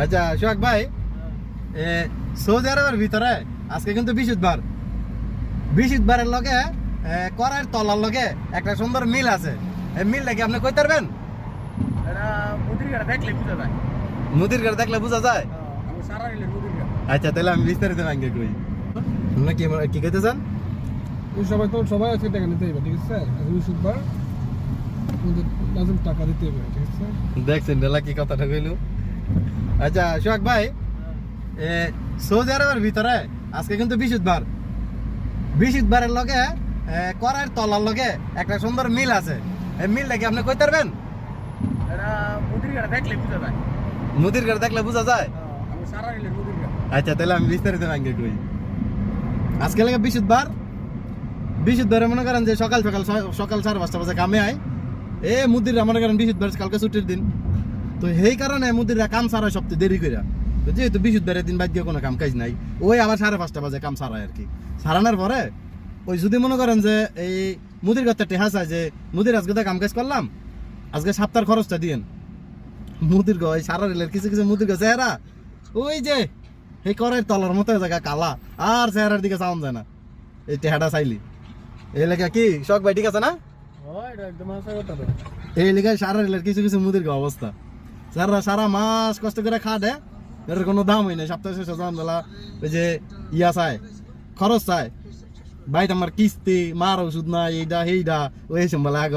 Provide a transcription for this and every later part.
আচ্ছা সোহাগ ভাই সৌদি আরবের ভিতরে আজকে কিন্তু বিশুদ্ধবার। বিশুদ্ধবারের লগে করার তলার লগে একটা সুন্দর মিল আছে। এই মিলটা কি আপনি কইতে পারবেন? এটা মুদির গাড়া দেখলে বুঝা যায়। নদীর ঘাট দেখলে বোঝা যায়? গাড়া আচ্ছা তাহলে আমি বিস্তারিত ভাঙ্গে কই আপনারা কি কি কইতেছেন? এই সবাই তো সবাই আজকে টাকা নিতে হবে ঠিক আছে? শুক্রবার টাকা দিতে হবে ঠিক আছে? দেখছেন ডেলা কি কথাটা কইল। আচ্ছা সোহাগ ভাই সৌদি আরবের ভিতরে আজকে কিন্তু বিশুদ্ধবার। বিশুদ্ধবারের লগে করার তলার লগে একটা সুন্দর মিল আছে। এই মিলটা কি আপনি কইতে পারবেন? মুদির গাড়া দেখলে বুঝা যায়। নদীর ঘাট দেখলে বোঝা যায়? আমি সারা রিলের মুদির গাড়া আচ্ছা তাহলে আমি বিস্তারিত ভাঙ্গে কই। আজকে লাগে বিশুদ্ধবার। বিশুদ্ধবারে মনে করেন যে সকাল সকাল সকাল সাড়ে পাঁচটা বাজে কামে আয়। এ মুদিরা মনে করেন বিশুদ্ধবার কালকে ছুটির দিন। তো সেই কারণে মুদিরা কাম সারা সপ্তাহে দেরি করে তো যেহেতু বিশুদ্ধবারের দিন বাদ দিয়ে কোনো কাম কাজ নাই। ওই আবার সাড়ে পাঁচটা বাজে কাম সারায় আর কি সারানোর পরে ওই যদি মনে করেন যে এই মুদির কথা টেহা চায় যে মুদির আজকে তো কাম কাজ করলাম আজকে সপ্তাহের খরচটা দিয়েন। মুদির গো এই সারা রেলের কিছু কিছু মুদির গো চেহারা ওই যে এই করের তলার মতো জায়গা কালা আর চেহারার দিকে চাউন যায় না। এই টেহাটা চাইলি। এই লেখা কি শখ ভাই ঠিক আছে না? এই লেখায় সারা রেলের কিছু কিছু মুদির গো অবস্থা। সারা সারা মাস কষ্ট করে খাটে। এর কোনো দাম হয় না সপ্তাহে শেষে যখন বেলা ওই যে ইয়া চায় খরচ চায় বাইট আমার কিস্তি মার ওষুধ না এইটা সেইটা ওই সম্বলে আগ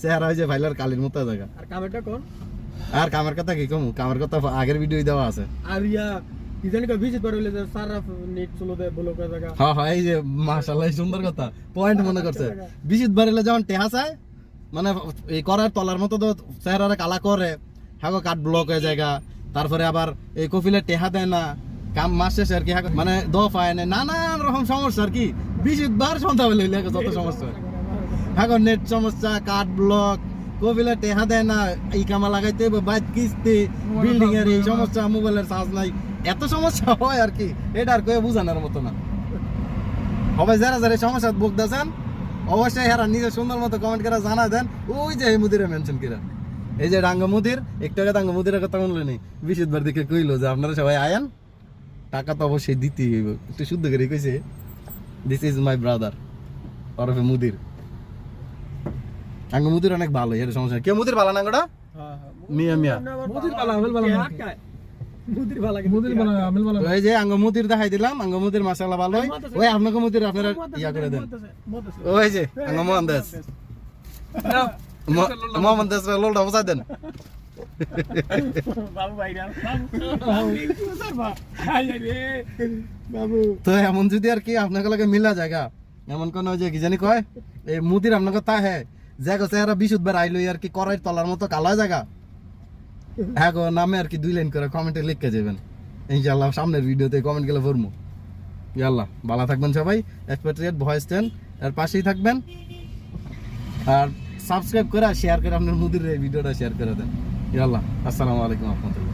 চেহারা হয়েছে ভাইলার কালির মতো জায়গা। আর কামেরটা কোন? আর কামের কথা কি কমু? কামের কথা আগের ভিডিও দেওয়া আছে। আর ইয়া কি জানি কা ভিজিট করে যে সারা নেট চলো দে বলো কা জায়গা। হ্যাঁ হ্যাঁ এই যে মাশাল্লাহ এই সুন্দর কথা। পয়েন্ট মনে করছে। বিশুদ্ধ বাড়িলে যেমন টেহা চায় মানে এই করার তলার মতো তো চেহারা কালা করে হ্যাঁ কাঠ ব্লক হয়ে জায়গা তারপরে আবার এই কফিলে টেহা দেয় না। কাম মাস শেষে আর কি মানে দফ হয় না। নানান রকম সমস্যা আর কি। বিশুদ্ধ বার সন্ধ্যা বেলে হইলে যত সমস্যা হয়। হ্যাঁ নেট সমস্যা কাঠ ব্লক কফিলে টেহা দেয় না। এই কামা লাগাইতে হবে বাইক কিস্তি বিল্ডিং এর এই সমস্যা মোবাইলের চার্জ নাই। এত সমস্যা হয় আর কি। এটা আর কয়ে বুঝানোর মতো না। সবাই যারা যারা সমস্যা ভুগতেছেন অবশ্যই হেরা নিজের সুন্দর মতো কমেন্ট করে জানা দেন। ওই যে এই মুদিরে মেনশন করে এই যে ডাঙ্গ মুদির একটু আগে ডাঙ্গ মুদিরের কথা বললেনি বিশুদ্ধবার দিকে কইলো যে আপনারা সবাই আয়েন টাকা তো অবশ্যই দিতেই হইব। একটু শুদ্ধ করে কইছে দিস ইজ মাই ব্রাদার ওরফে মুদির। আঙ্গ মুদির অনেক ভালো এর সমস্যা কে মুদির ভালো নাঙ্গটা হ্যাঁ মিয়া মিয়া। মুদির বালা, আমেল না। ভালো মুদির বালা আমেল বালা তো যে আঙ্গ মুদির দেখাই দিলাম আঙ্গ মুদির মাসালা ভালো ওই আপনাকে মুদির আপনারা ইয়া করে দেন। ওই যে আঙ্গ মোহন দাস মোহাম্মদ দাস লোলটা বসাই দেন। তো এমন যদি আর কি আপনাকে লাগে মিলা জায়গা এমন কোন যে কি জানি কয় এই মুদির আপনাকে তা হ্যাঁ জায়গা চেহারা বিশুদ্ধবার আইলো আর কি করাই তলার মতো কালা জায়গা হ্যাঁ গো নামে আর কি দুই লাইন করে কমেন্টে লিখে যাবেন। ইনশাল্লাহ সামনের ভিডিওতে কমেন্ট গেলে ভরমু। ইয়াল্লাহ ভালো থাকবেন সবাই। এক্সপেক্টেড ভয়েস টেন এর পাশেই থাকবেন। আর সাবস্ক্রাইব করে শেয়ার করে আপনার মুদির ভিডিওটা শেয়ার করে দেন। ইয়াল্লাহ আসসালামু আলাইকুম রহমতুল্লাহ।